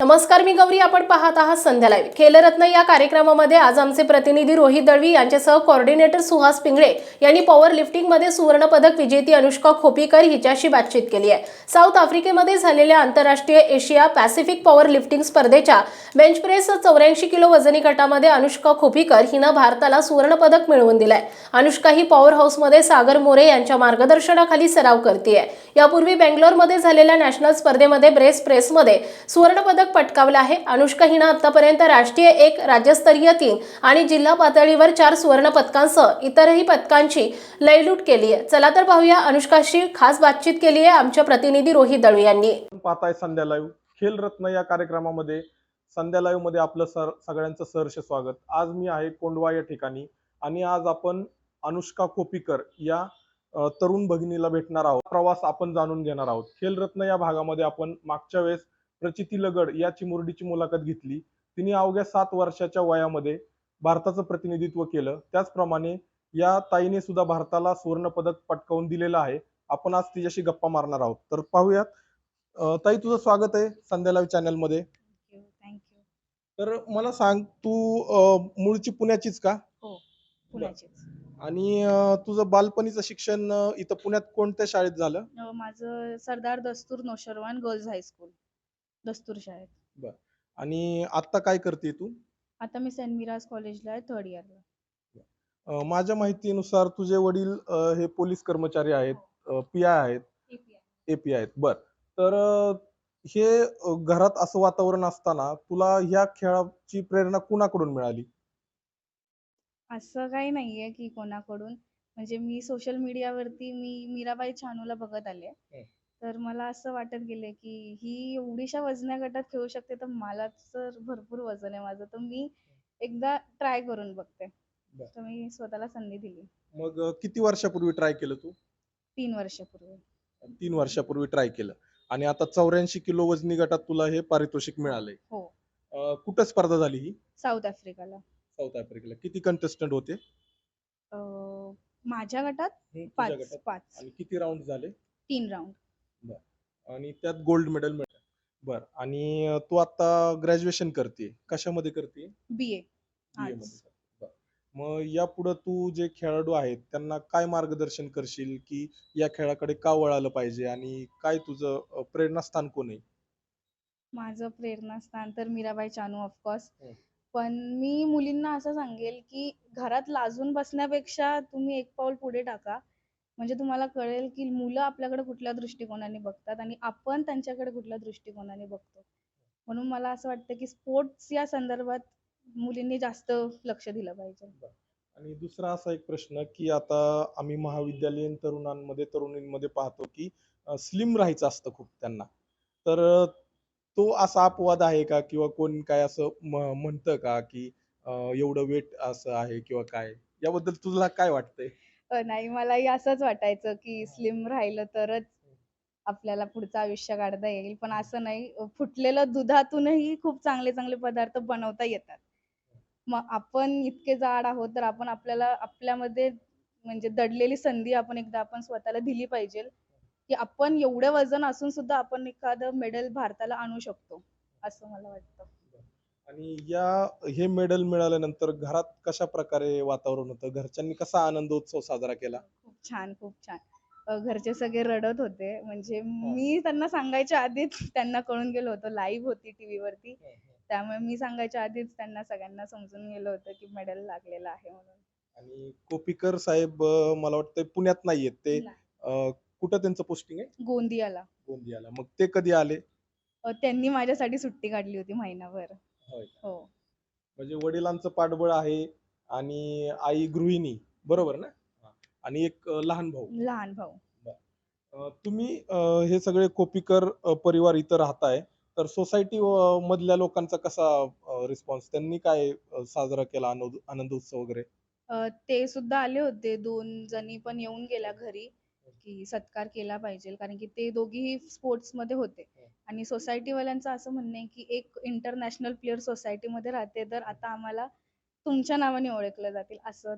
नमस्कार मी गौरी. आपण पाहत आहात संध्या लाईव्ह खेलरत्न या कार्यक्रमामध्ये आज आमचे प्रतिनिधी रोहित दळवी यांच्यासह कोऑर्डिनेटर सुहास पिंगळे यांनी पॉवर लिफ्टिंगमध्ये सुवर्णपदक विजेती अनुष्का खोपीकर हिच्याशी बातचीत केली आहे. साऊथ आफ्रिकेमध्ये झालेल्या आंतरराष्ट्रीय एशिया पॅसिफिक पॉवर लिफ्टिंग स्पर्धेच्या बेंच प्रेस चौऱ्याऐंशी किलो वजनी गटामध्ये अनुष्का खोपीकर हिनं भारताला सुवर्णपदक मिळवून दिलंय. अनुष्का ही पॉवर हाऊसमध्ये सागर मोरे यांच्या मार्गदर्शनाखाली सराव करते यापूर्वी बेंगलोरमध्ये झालेल्या नॅशनल स्पर्धेमध्ये ब्रेस प्रेसमध्ये सुवर्णपदक पदक पटकावलं आहे. अनुष्का हिनं आतापर्यंत राष्ट्रीय एक राज्यस्तरीय तीन आणि जिल्हा पातळीवर चार सुवर्ण पदकांसह इतरही पदकांची लयलूट केली आहे चला तर पाहूया अनुष्काशी खास बातचीत केली आहे आमच्या प्रतिनिधी रोहित दळू यांनी. पाहताय संध्या लाईव्ह खेल रत्न या कार्यक्रमामध्ये संध्या लाईव्हमध्ये आपलं सर सगळ्यांचं सहर्ष स्वागत. आज मी आहे कोंडवा या ठिकाणी आणि आज आपण अनुष्का खोपीकर या तरुण भगिनीला भेटणार आहोत. प्रवास आपण जाणून घेणार आहोत. खेलरत्न या भागामध्ये आपण मागच्या वेळेस प्रचिती लगड या चिमुरडीची मुलाखत घेतली. तिने अवघ्या सात वर्षाच्या वयामध्ये भारताचं प्रतिनिधित्व केलं. त्याचप्रमाणे या ताईने सुद्धा भारताला सुवर्ण पदक पटकावून दिलेलं आहे. आपण आज तिच्याशी गप्पा मारणार आहोत. तर पाहूयात. ताई तुझं स्वागत आहे संध्या लाईव्ह चॅनलमध्ये तर मला सांग तू मूळची पुण्याचीच का? पुण्याचीच. आणि तुझं बालपणीचं शिक्षण इथं पुण्यात कोणत्या शाळेत झालं? माझं सरदार दस्तूर नोशरवान गर्ल्स हायस्कूल. दस्तूर शाळेत. आणि आता काय करते तू? आता मी सेंट मिराज कॉलेजला आहे थर्ड इयरला. अ, माझ्या माहितीनुसार तुझे वडील अ, हे पोलीस कर्मचारी आहेत पी आय आहेत. एपी आहेत. बर. तर अ, हे अ, घरात असं वातावरण असताना तुला ह्या खेळाची प्रेरणा कुणाकडून मिळाली? असं काही नाहीये की कोणाकडून. म्हणजे मी सोशल मीडियावरती मी मीराबाई छानूला बघत आले. हं. तर मला असं वाटत गेले की ही एवढीशा वजन्या गटात खेळू शकते तर मला तर भरपूर वजन आहे माझं. तर मी एकदा ट्राय करून बघते. बर. तर मी स्वतःला संधी दिली. मग अ, किती वर्षापूर्वी ट्राय केलं तू? तीन वर्षापूर्वी. तीन वर्षापूर्वी ट्राय केलं. आणि आता चौऱ्याऐंशी किलो वजनी गटात तुला हे पारितोषिक मिळालंय. हो. अं, कुठं स्पर्धा झाली ही? साऊथ आफ्रिकाला साऊथ आफ्रिकेला किती कंटेस्टंट होते? अं, माझ्या गटात तुझ्या पाच गटात. पाच. आणि किती राऊंड झाले? तीन राऊंड आणि त्यात गोल्ड मेडल मिळालं. बर. आणि तू आता ग्रॅज्युएशन करते कशामध्ये करते बी ए. बर. मग यापुढे तू जे खेळाडू आहेत त्यांना काय मार्गदर्शन करशील की या खेळाकडे का वळालं पाहिजे आणि काय तुझं अं, प्रेरणास्थान कोण आहे? माझं प्रेरणास्थान तर मीराबाई चानू ऑफकोर्स हं. पण मी मुलींना असं सांगेल की घरात लाजून बसण्यापेक्षा तुम्ही एक पाऊल पुढे टाका. म्हणजे तुम्हाला कळेल की मुलं आपल्याकडे कुठल्या दृष्टिकोनाने बघतात आणि आपण त्यांच्याकडे कुठल्या दृष्टिकोनाने बघतो. म्हणून मला असं वाटतं की स्पोर्ट्स या संदर्भात मुलींनी जास्त लक्ष दिलं पाहिजे. आणि दुसरा असा एक प्रश्न की आता आम्ही महाविद्यालयीन तरुणांमध्ये तरुणींमध्ये पाहतो की स्लिम राहायचं असतं खूप त्यांना. तर तो असा अपवाद आहे का किंवा कोण काय असं म्हणतं का की एवढं वेट असं आहे किंवा काय? याबद्दल तुला काय वाटतंय? अ, नाही मलाही असंच वाटायचं की स्लिम राहिलं तरच आपल्याला पुढचं आयुष्य काढता येईल. पण असं नाही अ, फुटलेलं दुधातूनही खूप चांगले चांगले पदार्थ बनवता येतात. मग आपण इतके जाड आहोत तर आपण आपल्याला आपल्यामध्ये म्हणजे दडलेली संधी आपण एकदा आपण स्वतःला दिली पाहिजे. की आपण एवढं वजन असून सुद्धा आपण एखादं मेडल भारताला आणू शकतो असं मला वाटतं. आणि या हे मेडल मिळाल्यानंतर घरात कशा प्रकारे वातावरण होतं? घरच्यांनी कसा आनंदोत्सव साजरा केला? खूप छान खूप छान. अ, घरचे सगळे रडत होते. म्हणजे मी त्यांना सांगायच्या आधीच त्यांना कळून गेलं होतं. लाईव्ह होती टीव्ही वरती त्यामुळे मी सांगायच्या आधीच त्यांना सगळ्यांना समजून गेलं होतं की मेडल लागलेलं आहे म्हणून. आणि कोपीकर साहेब अ, मला वाटतं पुण्यात नाहीयेत. ते. अ, कुठं त्यांचं पोस्टिंग आहे? गोंदियाला. गोंदियाला. मग ते कधी आले? अ, त्यांनी माझ्यासाठी सुट्टी काढली होती महिनाभर. होय. हो. म्हणजे वडिलांचं पाठबळ आहे आणि आई गृहिणी बरोबर ना? हा. आणि एक अ, लहान भाऊ. लहान भाऊ. अ, तुम्ही अ, हे सगळे कोपीकर अ, परिवार इथं राहताय. तर सोसायटी मधल्या लोकांचा कसा रिस्पॉन्स त्यांनी काय अ, साजरा केला आनंद आनंद उत्सव वगैरे? अ, ते सुद्धा आले होते. दोन जणी पण येऊन गेल्या घरी. की सत्कार केला पाहिजे. कारण की ते दोघीही स्पोर्ट्समध्ये होते आणि सोसायटी वाल्यांचं असं म्हणणं आहे की एक इंटरनॅशनल प्लेअर सोसायटी मध्ये राहते तर आता आम्हाला तुमच्या नावाने ओळखलं जातील असं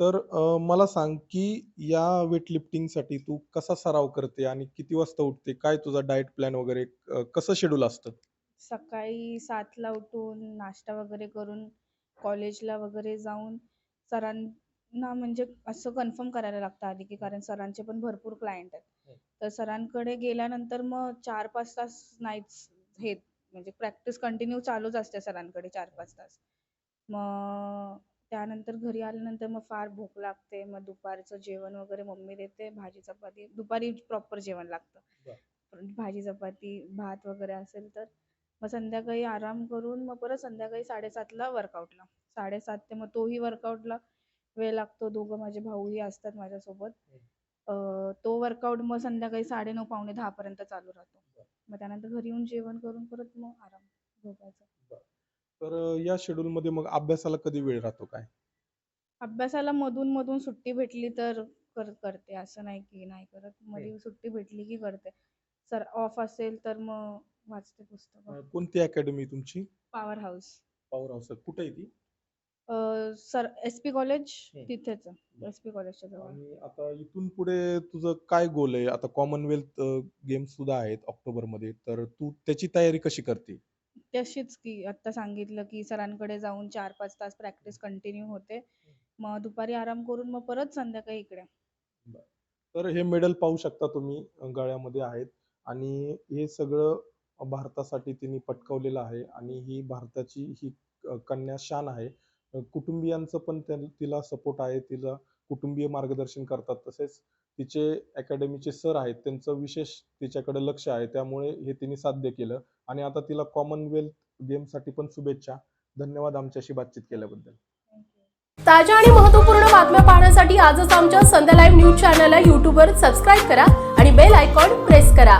तर अ, मला सांग की या वेट लिफ्टिंगसाठी तू कसा सराव करते आणि किती वाजता उठते? काय तुझा डाएट प्लॅन वगैरे अ, कसं शेड्यूल असतं? सकाळी सातला उठून नाश्ता वगैरे करून कॉलेजला वगैरे जाऊन सरांना म्हणजे असं कन्फर्म करायला लागतं आधी की कारण सरांचे पण भरपूर क्लायंट आहेत. तर सरांकडे गेल्यानंतर मग चार पाच तास नाहीच हे म्हणजे प्रॅक्टिस कंटिन्यू चालूच असते सरांकडे चार पाच तास. मग त्यानंतर घरी आल्यानंतर मग फार भूक लागते मग दुपारचं जेवण वगैरे मम्मी देते भाजी चपाती दुपारी प्रॉपर जेवण लागतं. भाजी चपाती भात वगैरे असेल तर मग संध्याकाळी आराम करून मग परत संध्याकाळी साडेसातला वर्कआउटला साडेसात ते मग तोही वर्कआउटला वेळ लागतो. दोघं माझे भाऊही असतात माझ्यासोबत. अं, तो वर्कआउट मग संध्याकाळी साडेनऊ पावणे दहा पर्यंत चालू राहतो. मग त्यानंतर घरी येऊन जेवण करून परत मग आराम झोपायचं. तर या शेड्यूल मध्ये मग अभ्यासाला कधी वेळ राहतो काय? अभ्यासाला मधून मधून सुट्टी भेटली तर कर करते. असं नाही की नाही करत. मध्ये सुट्टी भेटली की करते. सर ऑफ असेल तर मग वाचते पुस्तकं. कोणती अकॅडमी तुमची? पॉवर हाऊस पॉवर हाऊस कुठे आहे ती? सर एस पी कॉलेज हम्म. तिथेच बर. एस पी कॉलेजच्या जवळ. आणि आता इथून पुढे तुझं काय गोल आहे? आता कॉमनवेल्थ गेम्स सुद्धा आहेत ऑक्टोबरमध्ये तर तू त्याची तयारी कशी करते? तशीच की आत्ता सांगितलं की सरांकडे जाऊन चार पाच तास प्रॅक्टिस कंटिन्यू होते. मग दुपारी आराम करून मग परत संध्याकाळी इकडे. तर हे मेडल पाहू शकता तुम्ही अ, गळ्यामध्ये आहेत. आणि हे सगळं भारतासाठी तिने पटकावलेलं आहे. आणि ही भारताची ही अ, कन्या शान आहे. कुटुंबियांचं पण तिला सपोर्ट आहे तिला कुटुंबीय मार्गदर्शन करतात. तसेच तिचे अकॅडमीचे सर आहेत त्यांचं विशेष तिच्याकडे लक्ष आहे. त्यामुळे हे तिने साध्य केलं. आणि आता तिला कॉमनवेल्थ गेमसाठी पण शुभेच्छा. धन्यवाद आमच्याशी बातचीत केल्याबद्दल. ताज्या आणि महत्त्वपूर्ण बातम्या पाहण्यासाठी आजच आमच्या संध्या लाईव्ह न्यूज चॅनलला यूट्यूबवर सबस्क्राईब करा आणि बेल आयकॉन प्रेस करा.